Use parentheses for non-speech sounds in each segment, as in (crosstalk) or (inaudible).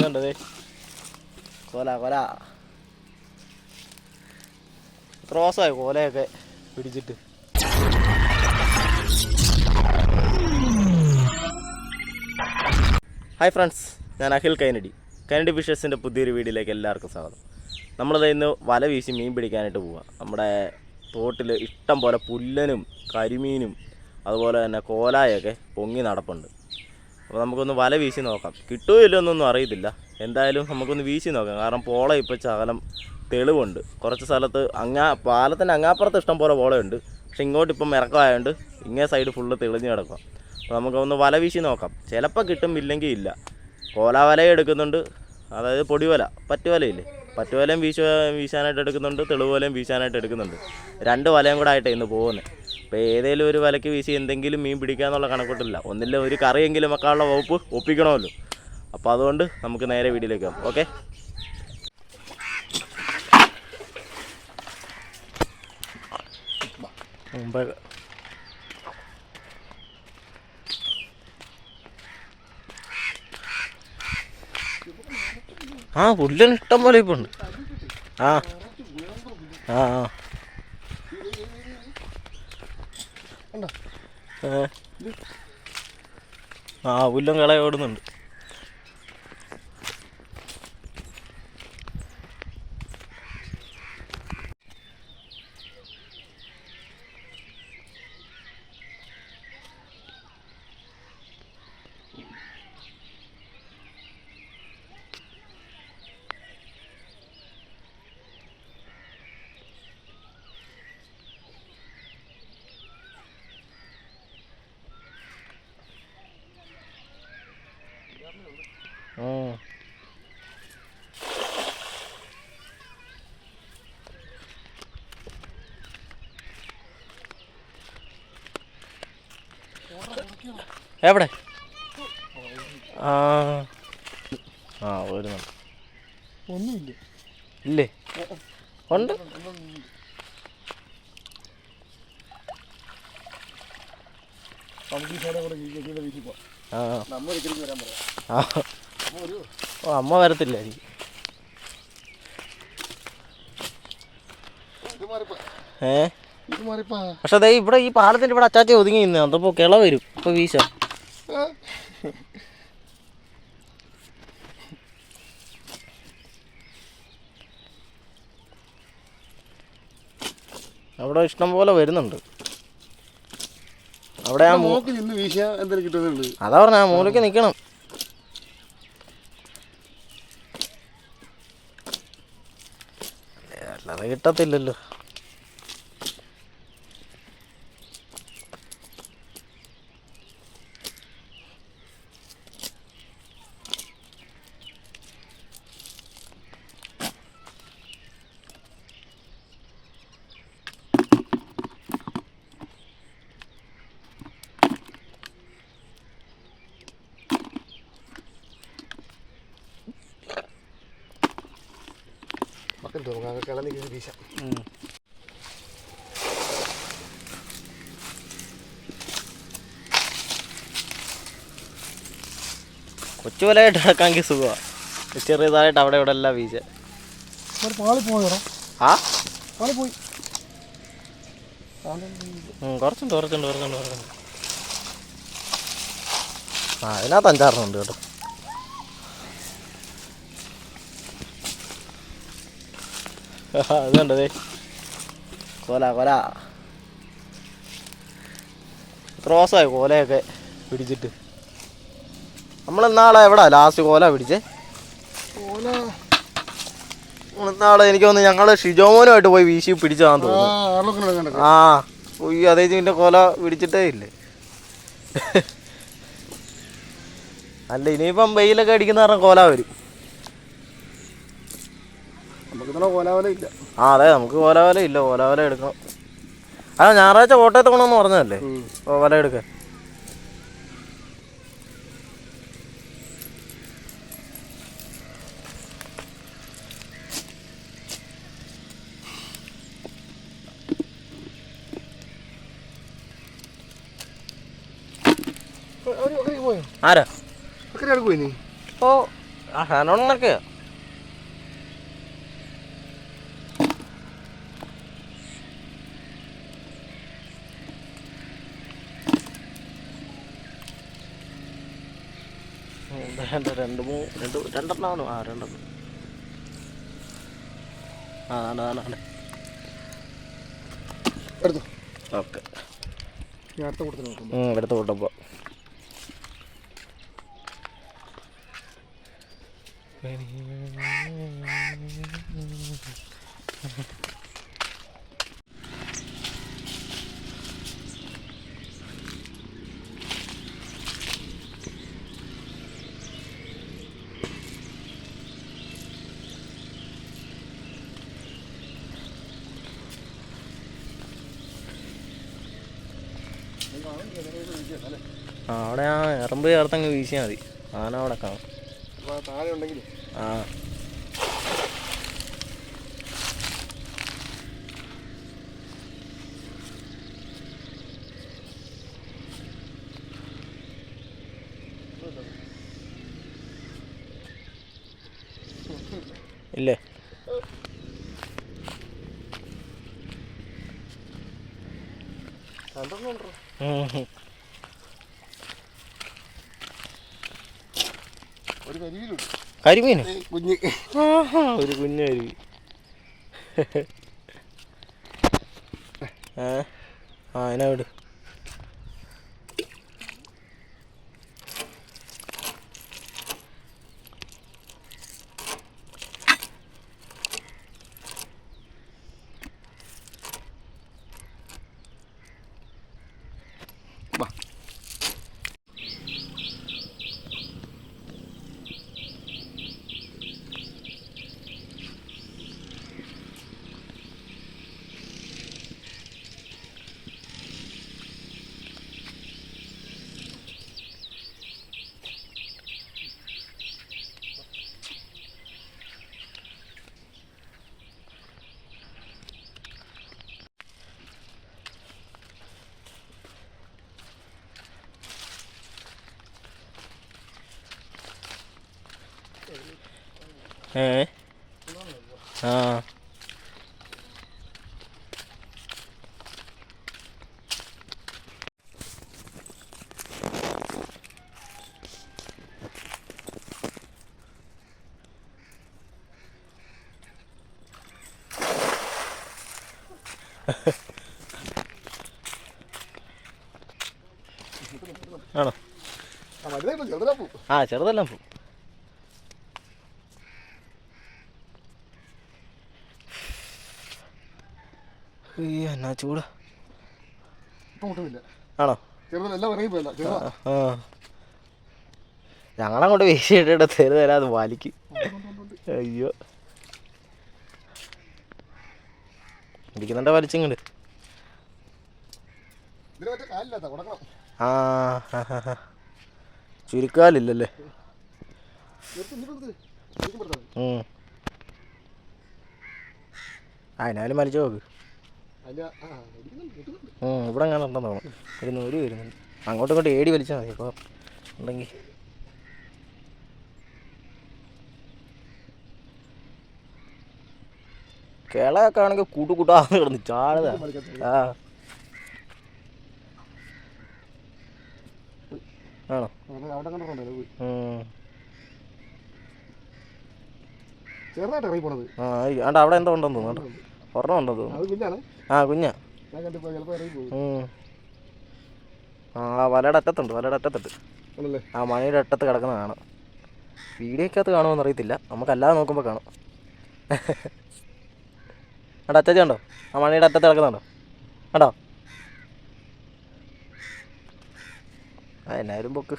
ഇതുണ്ടതേ കോല കോല. എത്ര മാസമായി കോലയൊക്കെ പിടിച്ചിട്ട്. ഹായ് ഫ്രണ്ട്സ് ഞാൻ അഖിൽ കൈനടി. കൈനടി ഫിഷേഴ്സിന്റെ പുതിയൊരു വീഡിയോയിലേക്ക് എല്ലാവർക്കും സ്വാഗതം. നമ്മളത് ഇന്ന് വല വീശി മീൻ പിടിക്കാനായിട്ട് പോവുക നമ്മുടെ തോട്ടിൽ ഇഷ്ടം പോലെ പുല്ലനും കരിമീനും അതുപോലെ തന്നെ കോലായൊക്കെ പൊങ്ങി നടപ്പുണ്ട്. അപ്പോൾ നമുക്കൊന്ന് വല വീശി നോക്കാം. കിട്ടുമോ ഇല്ലയോ എന്നൊന്നും അറിയത്തില്ല. എന്തായാലും നമുക്കൊന്ന് വീശി നോക്കാം. കാരണം പോള ഇപ്പോൾ ശകലം തെളിവുണ്ട്. കുറച്ച് സ്ഥലത്ത് അങ്ങാ പാലത്തിന്റെ അങ്ങാപ്പുറത്ത് ഇഷ്ടം പോലെ പോളയുണ്ട്. പക്ഷെ ഇങ്ങോട്ട് ഇപ്പം ഇറക്കമായതുകൊണ്ട് ഇങ്ങേ സൈഡ് ഫുള്ള് തെളിഞ്ഞ് കിടക്കാം. അപ്പോൾ നമുക്കൊന്ന് വല വീശി നോക്കാം. ചിലപ്പോൾ കിട്ടും ഇല്ലെങ്കിൽ ഇല്ല. കോല എടുക്കുന്നുണ്ട്. അതായത് പൊടിവല. പറ്റുവലയില്ലേ? പറ്റുവലയും വീശ വീശാനായിട്ട് എടുക്കുന്നുണ്ട്. തെളിവ് വലയും വീശാനായിട്ട് എടുക്കുന്നുണ്ട്. രണ്ട് വലയും കൂടെ ആയിട്ടാണ് ഇന്ന് പോകുന്നത് അപ്പോൾ ഏതെങ്കിലും ഒരു വലയ്ക്ക് വീശി എന്തെങ്കിലും മീൻ പിടിക്കാന്നുള്ള കണക്കൂട്ടില്ല. ഒന്നില്ല ഒരു കറിയെങ്കിലും വെക്കാനുള്ള വകുപ്പ് ഒപ്പിക്കണമല്ലോ. അപ്പോൾ അതുകൊണ്ട് നമുക്ക് നേരെ വീട്ടിലേക്ക് പോകാം. ഓക്കെ? ആ പുല്ലിന് ഇഷ്ടം പോലെ ഇപ്പം ഉണ്ട് ആ ആ ആ ഏ. ആ. പുല്ലും കള എവിടെ? ആ. ആ വരുന്നുണ്ട് ഒന്നുമില്ല. ഇല്ലേ? ഉണ്ട്. അമ്മ വരത്തില്ല ഓ അമ്മ വരത്തില്ലായിരിക്കും ഏ? പക്ഷെ അതെ ഇവിടെ ഈ പാലത്തിന്റെ ഇവിടെ അച്ചാച്ചി ഒതുങ്ങി നിന്ന് അതപ്പോ കിള വരും. ഇപ്പൊ വീശ. അവിടെ ഇഷ്ടം പോലെ വരുന്നുണ്ട്. അവിടെ ആ മൂ- നോക്കി നിന്ന് വീശ എന്തെങ്കിലും കിട്ടുന്നുണ്ട്. അതാ പറഞ്ഞ ആ മൂലയ്ക്ക് നിൽക്കണം അല്ലാതെ കിട്ടത്തില്ലല്ലോ. മക്കൾ നമുക്ക് കിളന്നിക്ക് വീശ കൊച്ചു വലയായിട്ട് ഇറക്കാമെങ്കിൽ സുഖമാണ് ചെറിയതായിട്ട് അവിടെ ഇവിടെ എല്ലാം വീശ. പാളി പോയോ ആ? പാളി പോയി. കുറച്ചുണ്ട് കുറച്ചുണ്ട് കുറച്ചുണ്ട് കുറച്ചുണ്ട്. ആ അതിനകത്ത് അഞ്ചാറെണ്ണം ഉണ്ട് കേട്ടോ. (laughs) ഇതുണ്ട് കൊല കൊല കോല. എത്ര കോലയൊക്കെ പിടിച്ചിട്ട്? നമ്മൾ ഇന്നാളെ എവിടാ ലാസ്റ്റ് കോല പിടിച്ചേ? കോല. ഇന്നാളെ എനിക്ക് തോന്നുന്നു ഞങ്ങൾ ഷിജോമോനുമായിട്ട് പോയി വീശി പിടിച്ചതാന്ന് ആ തോന്നുന്നു. ആ ഉയ്യോ അതേ ഇതിന്റെ കോല പിടിച്ചിട്ടേ ഇല്ലേ? (laughs) അല്ല ഇനിയിപ്പം വെയിലൊക്കെ അടിക്കുന്ന കാരണം കോല വരും. ഇല്ല. ആ അതെ നമുക്ക് ഓലവല ഇല്ല. ഓലവല എടുക്കാം എടുക്കണം. ആ ഞായറാഴ്ച കോട്ടയത്ത് കൊണ്ടെന്ന് പറഞ്ഞതല്ലേ? വല എടുക്കാൻ ആരാ? പോയി ഓ ആ ഹാനോൺ രണ്ട് രണ്ട് മൂ രണ്ട് രണ്ടെണ്ണമാണ് ആ രണ്ടെണ്ണം. ആ ആണ് ആണ് ആണ് എടുത്തു. ഓക്കെ. നോക്കാം അടുത്ത കൊടുത്തു നോക്കാം. എടുത്ത് കൂട്ടപ്പോൾ ആ അവിടെ ആ എറമ്പ് ചേർത്തങ്ങ് വീശിയാൽ മതി. ആന അവിടെ കാണും. ആ ഇല്ലേ? രണ്ടെണ്ണം ഉണ്ടോ കരിമീൻ? കുഞ്ഞ്. ഒരു കുഞ്ഞു കരിമീൻ ഏ ആ അതിനാ വിട്. ഏ? ആ. ആണോ? ആ ചെറുതെല്ലാം പോവും. അയ്യോ എന്നാ ചൂടാ. ആണോ? ചെറുതല്ല എല്ലാം ഇട്ടിട്ട് ഞങ്ങളങ്ങോട്ട് തെരു തരാതെ വലിക്കും. അയ്യോ. ഇരിക്കുന്നുണ്ടോ വലിച്ചിങ്ങോട്ട് ആ. ചുരുക്കാലില്ലല്ലേ? അതിനാലും. വലിച്ചു നോക്ക്. ഇവിടെ അങ്ങനെ ഉണ്ടെന്ന് തോന്നുന്നു ഒരു നൂൽ വരുന്നുണ്ട് അങ്ങോട്ടും ഇങ്ങോട്ടും ഏടി വലിച്ചാൽ മതി ഇപ്പോൾ ഉണ്ടെങ്കിൽ കിളയൊക്കെ ആണെങ്കിൽ കൂട്ടു കൂട്ടാന്ന് കിടന്ന് ചാടുക. ആ. ആണോ. ചെറുതായിട്ട് ഇറങ്ങി പോണത്. ആ. അവിടെ എന്തോ ഉണ്ടെന്ന് തോന്നുന്നു ഒരെണ്ണം ഉണ്ടെന്ന് തോന്നുന്നു. ആ കുഞ്ഞാ. ആ വലയുടെ അറ്റത്തുണ്ട് വലയുടെ അറ്റത്തുണ്ട് ആ മണിയുടെ അറ്റത്ത് കിടക്കുന്ന കാണാം. വീഡിയോക്കകത്ത് കാണുമെന്ന് അറിയത്തില്ല. നമുക്കല്ലാതെ നോക്കുമ്പോൾ കാണും. അവിടെ അച്ചാച്ചി ഉണ്ടോ ആ മണിയുടെ അറ്റത്ത് കിടക്കുന്നുണ്ടോ. കണ്ടോ? ആ എന്നായാലും പൊക്ക്.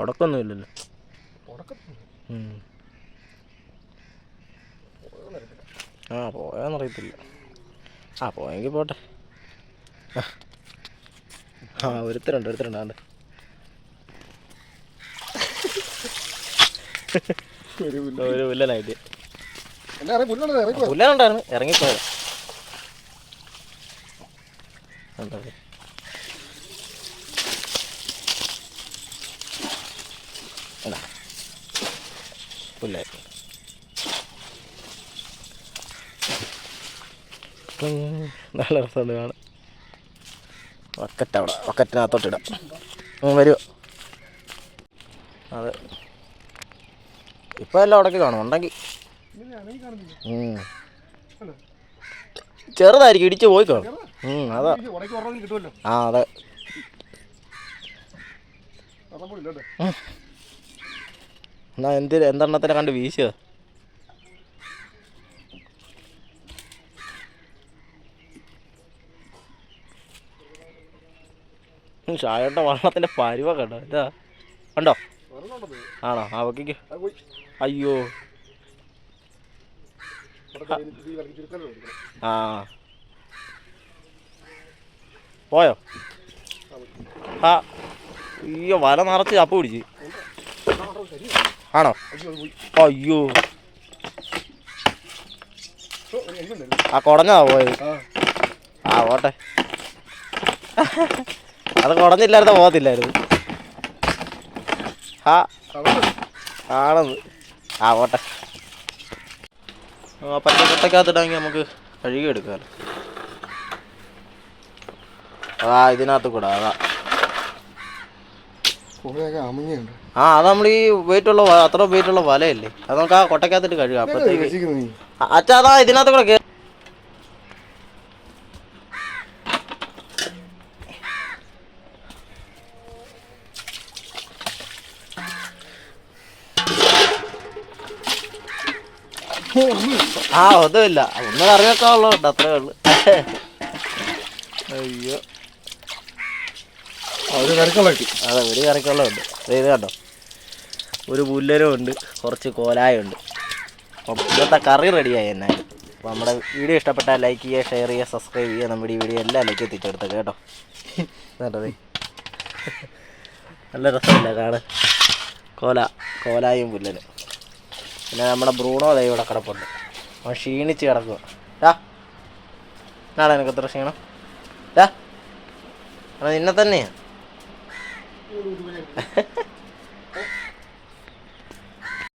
ഉടക്കൊന്നുമില്ലല്ലോ. ഇല്ലല്ലോ. ആ പോയാന്നറിയത്തില്ല. ആ പോയെങ്കിൽ പോട്ടെ. ആ. ഒരുത്തരുണ്ട് ഒരുത്തരുണ്ട്. ആണ്ട് ഒരു പുല്ല്. ഒരു പുല്ലനായിട്ട്. പുല്ലനുണ്ടായിരുന്നു ഇറങ്ങിപ്പോയത്. എന്താ ഇത്? നല്ല രസമുണ്ട് കാണാൻ വക്കറ്റിനകത്തോട്ടിടാം ഉം, വരുമോ അതെ. ഇപ്പം എല്ലാം അവിടേക്ക് കാണും. ഉണ്ടെങ്കിൽ. ചെറുതായിരിക്കും ഇടിച്ചു പോയി കാണും. അതാ. ആ അതെ. എന്നാ എന്തിന് എന്തെണ്ണത്തിനെ കണ്ട് വീശുക ഷായോട്ട വള്ളത്തിന്റെ പരുവ കണ്ടോ? ഇതാ. കണ്ടോ? ആണോ? ആ ഓക്കെ അയ്യോ. ആ. പോയോ? ആ. അയ്യോ വല നിറച്ച് ചപ്പ് പിടിച്ച്. ആണോ? അയ്യോ. ആ കുടഞ്ഞതാ പോയത്. ആ പോട്ടെ. അത് കുടഞ്ഞില്ലായിരുന്ന പോകത്തില്ലായിരുന്നു. ആ ആണെന്ന്. ആ പോട്ടെ. ആ പച്ചക്കൊട്ടക്കകത്തിടാമെങ്കിൽ നമുക്ക് കഴുകി എടുക്കാമല്ലോ അതാ ഇതിനകത്ത് കൂടെ അതാ ആ അത് നമ്മൾ ഈ വെയിറ്റുള്ള അത്ര വെയിറ്റുള്ള വലയല്ലേ? അത് നമുക്ക് ആ കൊട്ടക്കകത്തിട്ട് കഴുകാം. അപ്പോഴത്തേക്ക് അച്ഛാ അതാ ഇതിനകത്ത് കൂടെ ആ ഒന്നുമില്ല. ഒന്ന് കറിയൊക്കെ ഉള്ളതുണ്ട് അത്രേ ഉള്ളു. അയ്യോ. ഒരു കറിക്കുള്ളി അതെ ഒരു കറിക്കുള്ളുണ്ട്. ഇത് കണ്ടോ? ഒരു പുല്ലരും ഉണ്ട്. കുറച്ച് കോലായുണ്ട് അപ്പം ഇന്നത്തെ കറി റെഡിയായി എന്നാലും അപ്പോൾ നമ്മുടെ വീഡിയോ ഇഷ്ടപ്പെട്ടാൽ ലൈക്ക് ചെയ്യുക ഷെയർ ചെയ്യുക സബ്സ്ക്രൈബ് ചെയ്യുക. നമ്മുടെ ഈ വീഡിയോ എല്ലാം ലൈക്ക് എത്തിച്ചെടുത്തത് കേട്ടോ. കേട്ടോ നല്ല രസമില്ല കാണാൻ? കോല കോലായും പുല്ലനും. പിന്നെ നമ്മുടെ ബ്രൂണോ ദൈവം ഇവിടെ കിടപ്പുണ്ട്. അവൻ ക്ഷീണിച്ച് കിടക്കുക ഡാ നാളെ എനിക്ക് എത്ര ക്ഷീണം? ഡാ നിന്നെ തന്നെയാ.